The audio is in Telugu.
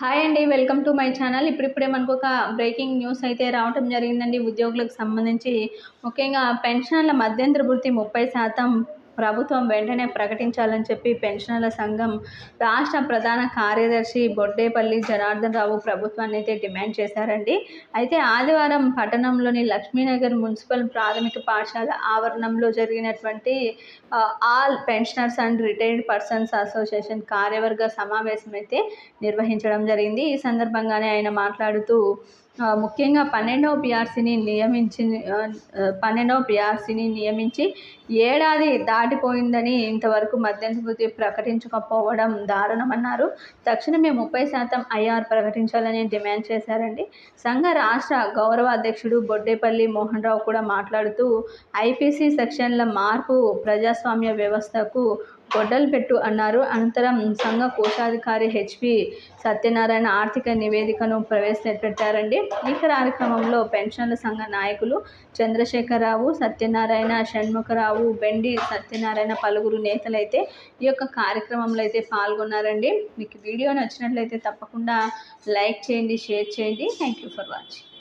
హాయ్ అండి వెల్కమ్ టు మై ఛానల్. ఇప్పుడిప్పుడే మనకు ఒక బ్రేకింగ్ న్యూస్ అయితే రావటం జరిగిందండి. ఉద్యోగులకు సంబంధించి ముఖ్యంగా పెన్షన్ల మధ్యంతర వృత్తి ముప్పై శాతం ప్రభుత్వం వెంటనే ప్రకటించాలని చెప్పి పెన్షనర్ల సంఘం రాష్ట్ర ప్రధాన కార్యదర్శి బొడ్డేపల్లి జనార్దన్ రావు ప్రభుత్వాన్ని అయితే డిమాండ్ చేశారండి. అయితే ఆదివారం పట్టణంలోని లక్ష్మీనగర్ మున్సిపల్ ప్రాథమిక పాఠశాల ఆవరణంలో జరిగినటువంటి all pensioners and retired persons association కార్యవర్గ సమావేశం అయితే నిర్వహించడం జరిగింది. ఈ సందర్భంగానే ఆయన మాట్లాడుతూ ముఖ్యంగా పన్నెండవ పిఆర్సీని నియమించి పన్నెండవ పిఆర్సీని నియమించి ఏడాది దాటిపోయిందని ఇంతవరకు మధ్యంతృప్తి ప్రకటించకపోవడం దారుణమన్నారు. తక్షణమే ముప్పై శాతం ఐఆర్ ప్రకటించాలని డిమాండ్ చేశారండి. సంఘ రాష్ట్ర గౌరవాధ్యక్షుడు బొడ్డేపల్లి మోహన్ రావు కూడా మాట్లాడుతూ ఐపీసీ సెక్షన్ల మార్పు ప్రజాస్వామ్య వ్యవస్థకు గొడ్డలు పెట్టు అన్నారు. అనంతరం సంఘ కోశాధికారి హెచ్పి సత్యనారాయణ ఆర్థిక నివేదికను ప్రవేశపెట్టారండి. ఈ కార్యక్రమంలో పెన్షన్ల సంఘ నాయకులు చంద్రశేఖరరావు సత్యనారాయణ షణ్ముఖరావు బెండి సత్యనారాయణ పలువురు నేతలైతే ఈ యొక్క కార్యక్రమంలో అయితే పాల్గొన్నారండి. మీకు వీడియో నచ్చినట్లయితే తప్పకుండా లైక్ చేయండి షేర్ చేయండి. Thank you for watching